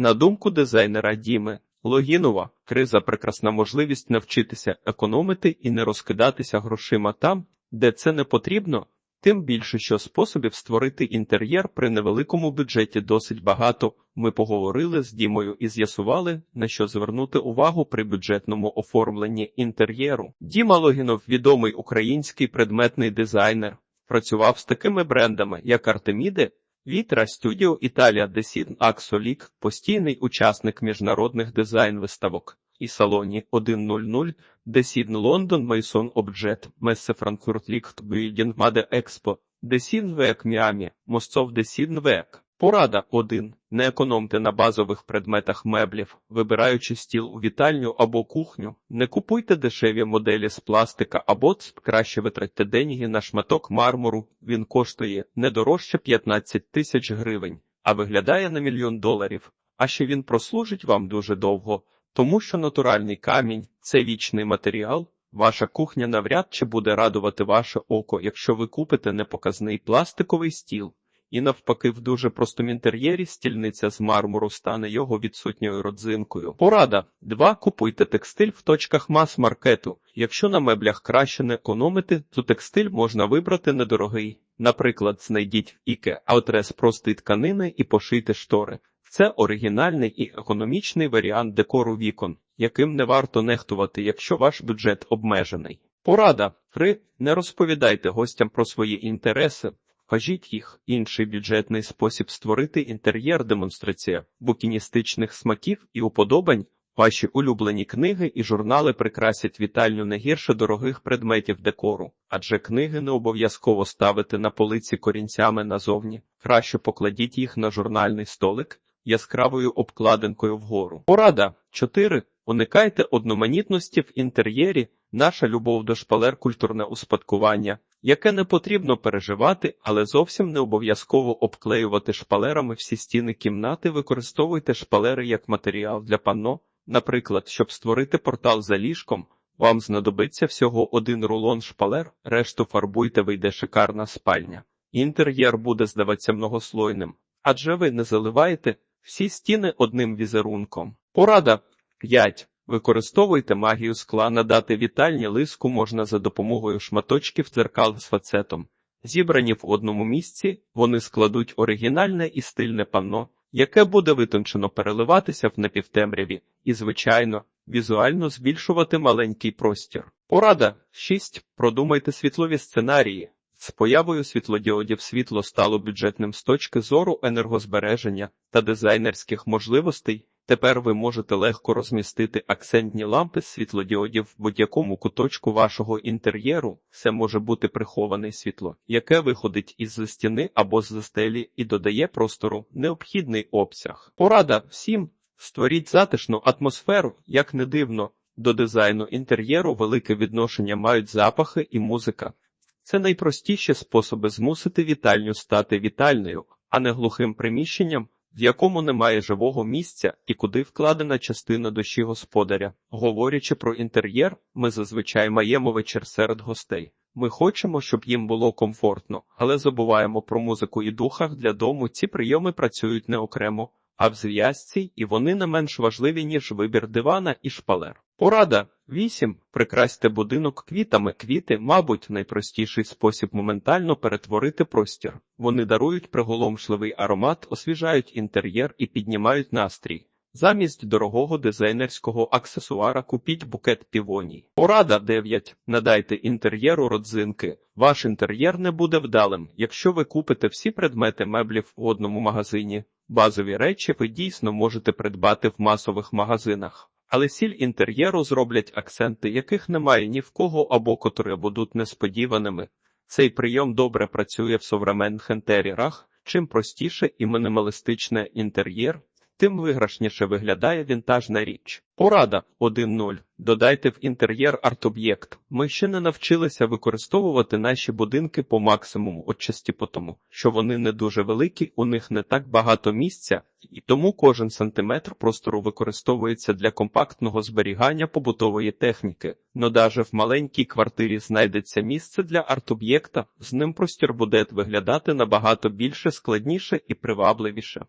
На думку дизайнера Діми Логінова, криза прекрасна можливість навчитися економити і не розкидатися грошима там, де це не потрібно. Тим більше, що способів створити інтер'єр при невеликому бюджеті досить багато. Ми поговорили з Дімою і з'ясували, на що звернути увагу при бюджетному оформленні інтер'єру. Діма Логінов, відомий український предметний дизайнер, працював з такими брендами, як Артеміди, Вітра Студіо Італія Десін Аксолік, постійний учасник міжнародних дизайн-виставок і салоні 100 Десін Лондон Мейсон Обджет, Месе Франкфурт Лікт Бюйдін Маде Експо, Десін Век Міамі, Мосцов Десін Век. Порада 1. Не економте на базових предметах меблів, вибираючи стіл у вітальню або кухню. Не купуйте дешеві моделі з пластика або цп, краще витратьте деньги на шматок мармуру. Він коштує не дорожче 15 тисяч гривень, а виглядає на мільйон доларів. А ще він прослужить вам дуже довго, тому що натуральний камінь це вічний матеріал. Ваша кухня навряд чи буде радувати ваше око, якщо ви купите непоказний пластиковий стіл. І навпаки, в дуже простому інтер'єрі стільниця з мармуру стане його відсутньою родзинкою. Порада 2. Купуйте текстиль в точках мас-маркету. Якщо на меблях краще не економити, то текстиль можна вибрати недорогий. Наприклад, знайдіть в Іке аутрес простої тканини і пошийте штори. Це оригінальний і економічний варіант декору вікон, яким не варто нехтувати, якщо ваш бюджет обмежений. Порада 3. Не розповідайте гостям про свої інтереси. Кажіть їх, інший бюджетний спосіб створити інтер'єр демонстрація букіністичних смаків і уподобань. Ваші улюблені книги і журнали прикрасять вітальню не гірше дорогих предметів декору, адже книги не обов'язково ставити на полиці корінцями назовні. Краще покладіть їх на журнальний столик яскравою обкладинкою вгору. Порада 4. Уникайте одноманітності в інтер'єрі. Наша любов до шпалер культурне успадкування, яке не потрібно переживати, але зовсім не обов'язково обклеювати шпалерами всі стіни кімнати. Використовуйте шпалери як матеріал для панно. Наприклад, щоб створити портал за ліжком, вам знадобиться всього один рулон шпалер, решту фарбуйте, вийде шикарна спальня. Інтер'єр буде здаватися многослойним, адже ви не заливаєте всі стіни одним візерунком. Порада 5. Використовуйте магію скла надати вітальні лиску можна за допомогою шматочків дзеркал з фацетом. Зібрані в одному місці, вони складуть оригінальне і стильне панно, яке буде витончено переливатися в напівтемряві і, звичайно, візуально збільшувати маленький простір. Порада 6. Продумайте світлові сценарії. З появою світлодіодів світло стало бюджетним з точки зору енергозбереження та дизайнерських можливостей. Тепер ви можете легко розмістити акцентні лампи світлодіодів в будь-якому куточку вашого інтер'єру. Це може бути приховане світло, яке виходить із стіни або з стелі і додає простору необхідний обсяг. Порада всім створіть затишну атмосферу, як не дивно. До дизайну інтер'єру велике відношення мають запахи і музика. Це найпростіші способи змусити вітальню стати вітальною, а не глухим приміщенням в якому немає живого місця і куди вкладена частина душі господаря. Говорячи про інтер'єр, ми зазвичай маємо вечір серед гостей. Ми хочемо, щоб їм було комфортно, але забуваємо про музику і духах для дому. Ці прийоми працюють не окремо, а в зв'язці, і вони не менш важливі, ніж вибір дивана і шпалер. Порада 8. Прикрасьте будинок квітами. Квіти, мабуть, найпростіший спосіб моментально перетворити простір. Вони дарують приголомшливий аромат, освіжають інтер'єр і піднімають настрій. Замість дорогого дизайнерського аксесуара купіть букет півоній. Порада 9. Надайте інтер'єру родзинки. Ваш інтер'єр не буде вдалим, якщо ви купите всі предмети меблів в одному магазині. Базові речі ви дійсно можете придбати в масових магазинах. Але сіль інтер'єру зроблять акценти, яких немає ні в кого або котрі будуть несподіваними. Цей прийом добре працює в современних інтер'єрах. Чим простіше і мінімалістичне інтер'єр, тим виграшніше виглядає вінтажна річ. Порада 1.0. Додайте в інтер'єр арт-об'єкт. Ми ще не навчилися використовувати наші будинки по максимуму, отчасті по тому, що вони не дуже великі, у них не так багато місця, і тому кожен сантиметр простору використовується для компактного зберігання побутової техніки. Но даже в маленькій квартирі знайдеться місце для арт-об'єкта, з ним простір буде виглядати набагато більше складніше і привабливіше.